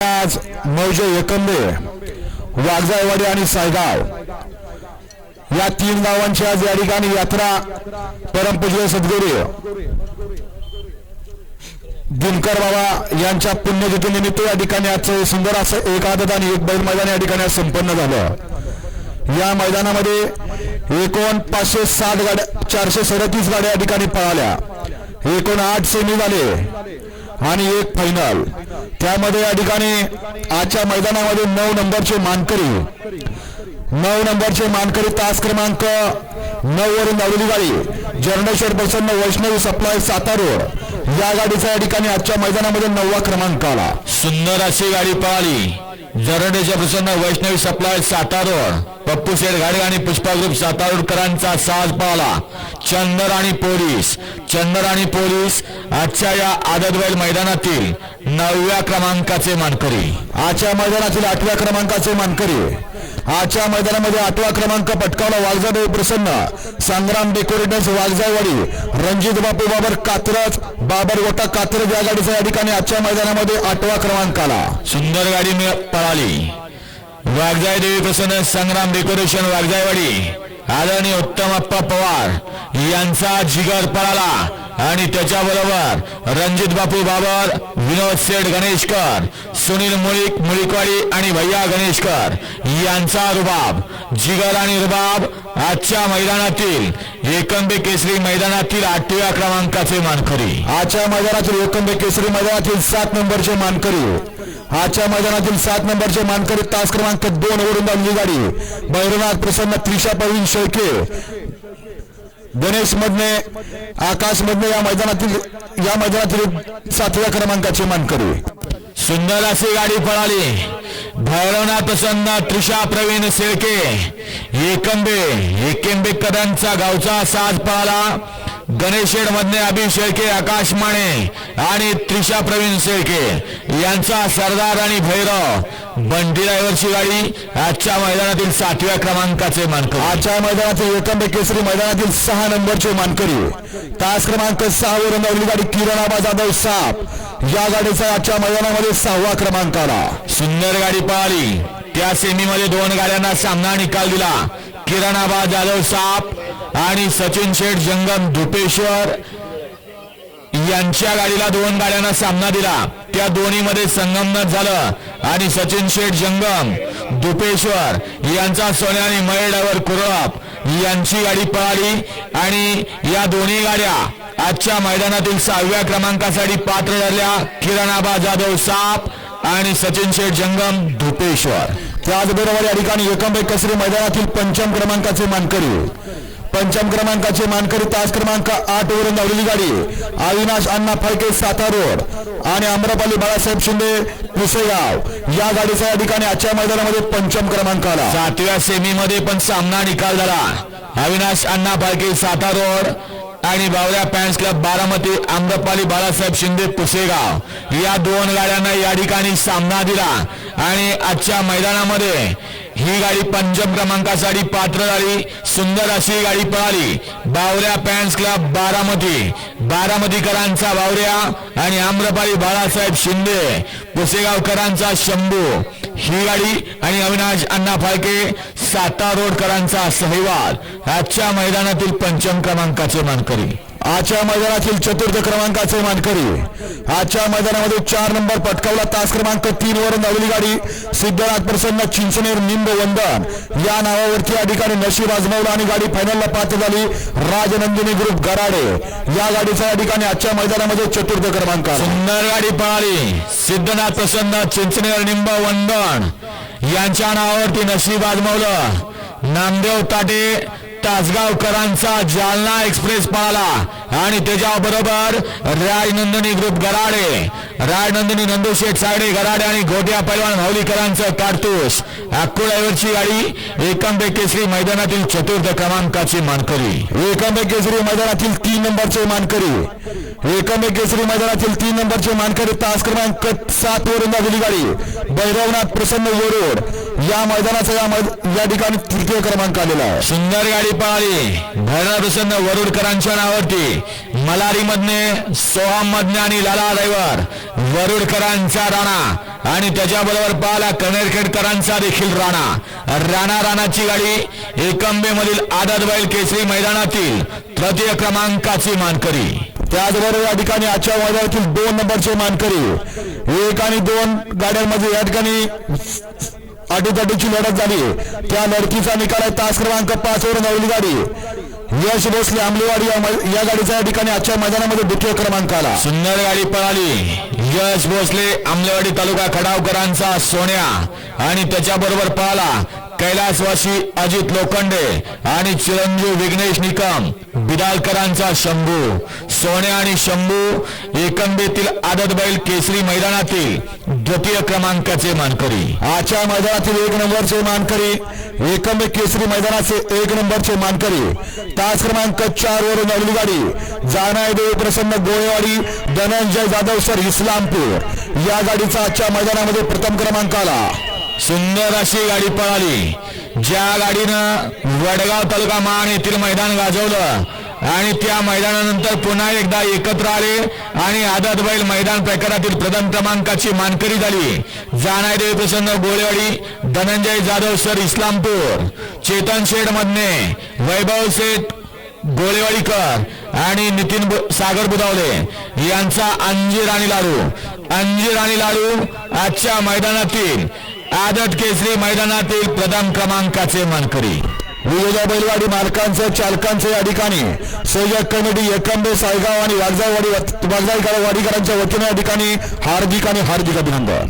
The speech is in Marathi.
आज मौजे एकंबे वाघजाईवाडी आणि सायगाव. या तीन गावांची आज या ठिकाणी यात्रा परमपूज्य सद्गुरू दिनकर बाबा यांच्या पुण्यतिथीनिमित्त या ठिकाणी आजचं सुंदर असं एक आदत आणि एक बैल मैदान या ठिकाणी संपन्न झालं. या मैदानामध्ये एकूण पाचशे सात गाड्या चारशे सदतीस गाड्या या ठिकाणी पळाल्या. एकूण आठ सेमी झाले आणि एक फायनल त्यामध्ये या ठिकाणी आजच्या मैदानामध्ये नऊ नंबरचे मानकरी नऊ नंबरचे मानकरी तास क्रमांक नऊ वरून धावलेली गाडी जर्नेश्वर प्रसन्न वैष्णवी सप्लाय सातारो या गाडीचा या ठिकाणी आजच्या मैदानामध्ये नववा क्रमांक आला. सुंदर अशी गाडी पळाली. जरडेच्या प्रसन्न वैष्णवी सप्लाय सातारोड पप्पू शेठ गाडी आणि पुष्पा ग्रुप सातारोडकरांचा साज पळाला चंदर आणि पोलीस. चंदर आणि पोलीस आजच्या या आदतबैल मैदानातील नवव्या क्रमांकाचे मानकरी. आजच्या मैदानातील आठव्या क्रमांकाचे मानकरी. आजच्या मैदानामध्ये आठवा क्रमांक पटकावला वाघजादेव प्रसन्न संग्राम डेकोरेटर्स वाघजावाडी रणजित बापू बाबर कात्रज बाबर गोटा कात्रज या गाडीचा या ठिकाणी आजच्या मैदानामध्ये आठवा क्रमांक आला सुंदर गाडी मिळ- पळाली. वाघजाई देवी प्रसन्न संग्राम डेकोरेशन वाघजाईवाडी. आदरणीय उत्तम अप्पा पवार यांचा जिगर पळाला. आणि त्याच्याबरोबर रणजित बापू बाबर विनोद सेठ गणेशकर सुनील मुळीक मुळीकवाडी आणि भैया गणेशकर यांचा रुबाब जिगर आणि रुबाब आजच्या मैदानातील एकंबे केसरी मैदानातील आठव्या क्रमांकाचे मानकरी. आजच्या मैदानातील एकंबे केसरी मैदानातील सात नंबरचे मानकरी. आजच्या मैदानातील सात नंबरचे मानकरी तास क्रमांक दोन वरून दामली गाडी भैरवनाथ प्रसन्न त्रिशा प्रवीण शेळके. गणेश मधने आकाश मधने या मैदानातील या मैदानातील सातव्या क्रमांकाचे मानकरी सुंदर अशी गाडी पळाली. भैरवनाथ प्रसन्न त्रिशा प्रवीण शेळके एकंबे करांचा गावचा साज पळाला. गणेशेड मधने अभि शेळके आकाश माने आणि त्रिशा प्रवीण शेळके. यांचा सरदार आणि भैरव. बंटी ड्रायव्हरची गाडी आजच्या मैदानातील सातव्या क्रमांकाचे मानकर. आजच्या मैदानातील एकंबे केसरी मैदानातील सहा नंबरचे मानकरी. तास क्रमांक सहा वरून दामली गाडी किरण आबा जाधव साप. या गाडीचा आजच्या मैदानामध्ये सहावा क्रमांक आला. सुंदर गाडी पळाली. त्या सेमीमध्ये दोन गाड्यांना सामना निकाल दिला. किरण आबा जाधव साप आणि सचिन शेठ जंगम धुपेश्वर यांच्या गाडीला दोन गाड्यांना सामना दिला. त्या दोन्हीमध्ये संगमनत झालं. आणि सचिन शेठ जंगम धुपेश्वर यांचा सोन्या आणि मयडावर कुरप यांची गाडी पळाली. आणि या दोन्ही गाड्या आजच्या मैदानातील सहाव्या क्रमांकासाठी पात्र झाल्या किरणाबा जाधव साप आणि सचिन शेठ जंगम धुपेश्वर. त्याचबरोबर या ठिकाणी एकमबाई कसरी मैदानातील पंचम क्रमांकाचे मानकरी पंचम क्रमांकाचे मानकरी तास क्रमांक आठ वरून धावलेली गाडी. अविनाश अण्णा फडके सातारा रोड. आणि अमरापाली बाळासाहेब शिंदे पुसेगाव या गाडीचा या ठिकाणी आजच्या मैदानामध्ये पंचम क्रमांक आला. सातव्या सेमी मध्ये पण सामना निकाल झाला. अविनाश अण्णा फडके सातारा रोड. आणि बावऱ्या पॅन्स क्लब बारामती आम्रपाली बाळासाहेब शिंदे पुसेगाव या दोन गाड्यांना या ठिकाणी सामना दिला. आणि आजच्या मैदानामध्ये ही गाडी पंचम क्रमांकासाठी पात्र झाली. सुंदर अशी गाडी पळाली. Bavarya fans club Baramati. बारामतीकरांचा बावऱ्या आणि आम्रपाली बाळासाहेब शिंदे पुसेगावकरांचा शंभू. ही गाडी आणि अविनाश अण्णा फाळके सातारोडकरांचा सहवाल. आजच्या मैदानातील पंचम क्रमांकाचे मानकरी. आजच्या मैदानातील चतुर्थ क्रमांकाचे मानकरी. आजच्या मैदानामध्ये चार नंबर पटकावला तास क्रमांक तीन वरून धावली गाडी सिद्धनाथ प्रसन्न चिंचनेर निंब वंदन. या नावावरती या ठिकाणी नशीब आजमावला आणि गाडी फायनलला पात्र झाली राजनंदिनी ग्रुप गराडे. या गाडीचा या ठिकाणी आजच्या मैदानामध्ये चतुर्थ क्रमांक सुंदर गाडी पळाली. सिद्धनाथ प्रसन्न चिंचनेर निंब वंदन. यांच्या नावावरती नशीब आजमावलं. नामदेव ताटे तासगावकरांचा जालना एक्सप्रेस पळाला. आणि त्याच्याबरोबर राजनंदिनी ग्रुप गराडे राजनंदिनी नंदुशेठ सागडे गराडे आणि गोट्या पैलवान माऊलीकरांचं कारतूस अकोळ्यावरची गाडी एकंबे केसरी मैदानातील चतुर्थ क्रमांकाची मानकरी. एकंबे केसरी मैदानातील तीन नंबरचे मानकरी. एकंबे केसरी मैदानातील तीन नंबरचे मानकरी तास क्रमांक सात वरून दाखवली गाडी. भैरवनाथ प्रसन्न वरोड या मैदानाचा या या ठिकाणी तृतीय क्रमांक आलेला आहे. सुंदर गाडी पळाली. भैरव प्रसन्न वरुडकरांच्या नावावरती. मलारी मधने सोहम मधने आणि लाला दैवर वरुडकरांचा राणा आणि त्याच्याबरोबर पाहिला कनेरखेडकरांचा देखील राणा. राणा राणाची गाडी एकंबे मधील आदत बैल केसरी मैदानातील तृतीय क्रमांकाची मानकरी. त्याचबरोबर या ठिकाणी आजच्या मैदानातील दोन नंबरचे मानकरी. एक आणि दोन गाड्यांमध्ये या ठिकाणी अटीतटीची लढत झाली. त्या लढतीचा निकाल आहे तास क्रमांक पाच वर नवली गाडी. यश भोसले आंबलेवाडी या गाडीच्या या गाडीचा या ठिकाणी आजच्या मैदानामध्ये द्वितीय क्रमांक आला सुंदर गाडी पळाली. यश भोसले आंबलेवाडी तालुका खडावकरांचा सोन्या आणि त्याच्याबरोबर पळाला. कैलासवासी अजित लोखंडे आणि चिरंजीव विघ्नेश निकम बिदालकरांचा शंभू सोन्या आणि शंभू एकंबेतील आदत बैल केसरी मैदानातील द्वितीय क्रमांकाचे मानकरी. आजच्या मैदानातील एक नंबरचे मानकरी एकंबे केसरी मैदानाचे एक नंबरचे मानकरी तास क्रमांक चार वरून नवली गाडी जानाय देव प्रसन्न गोळेवाडी धनंजय जाधव सर इस्लामपूर. या गाडीचा आजच्या मैदानामध्ये प्रथम क्रमांक आला. सुंदर अशी गाडी पळाली. ज्या गाडीनं वडगाव तालुका मान येथील मैदान गाजवलं आणि त्या मैदानानंतर पुन्हा एकदा एकत्र आले आणि आदत बैल मैदान प्रकारातील प्रथम क्रमांकाची मानकरी झाली. जानायदेव प्रसन्न गोळेवाडी धनंजय जाधव सर इस्लामपूर चेतन शेठ मधने वैभव शेठ गोळेवाडीकर आणि नितीन सागर बुधावले यांचा अंजीर आणि लाडू. अंजीर आणि लाडू आजच्या मैदानातील आदत केसरी मैदानातील प्रथम क्रमांकाचे मानकरी. विविध बैलगाडी मालकांचं चालकांचं या ठिकाणी. संयोजक कमिटी एकंबे सायगाव आणि वागजाववाडी वागजाई वाडीकरांच्या वतीने या ठिकाणी हार्दिक आणि हार्दिक अभिनंदन.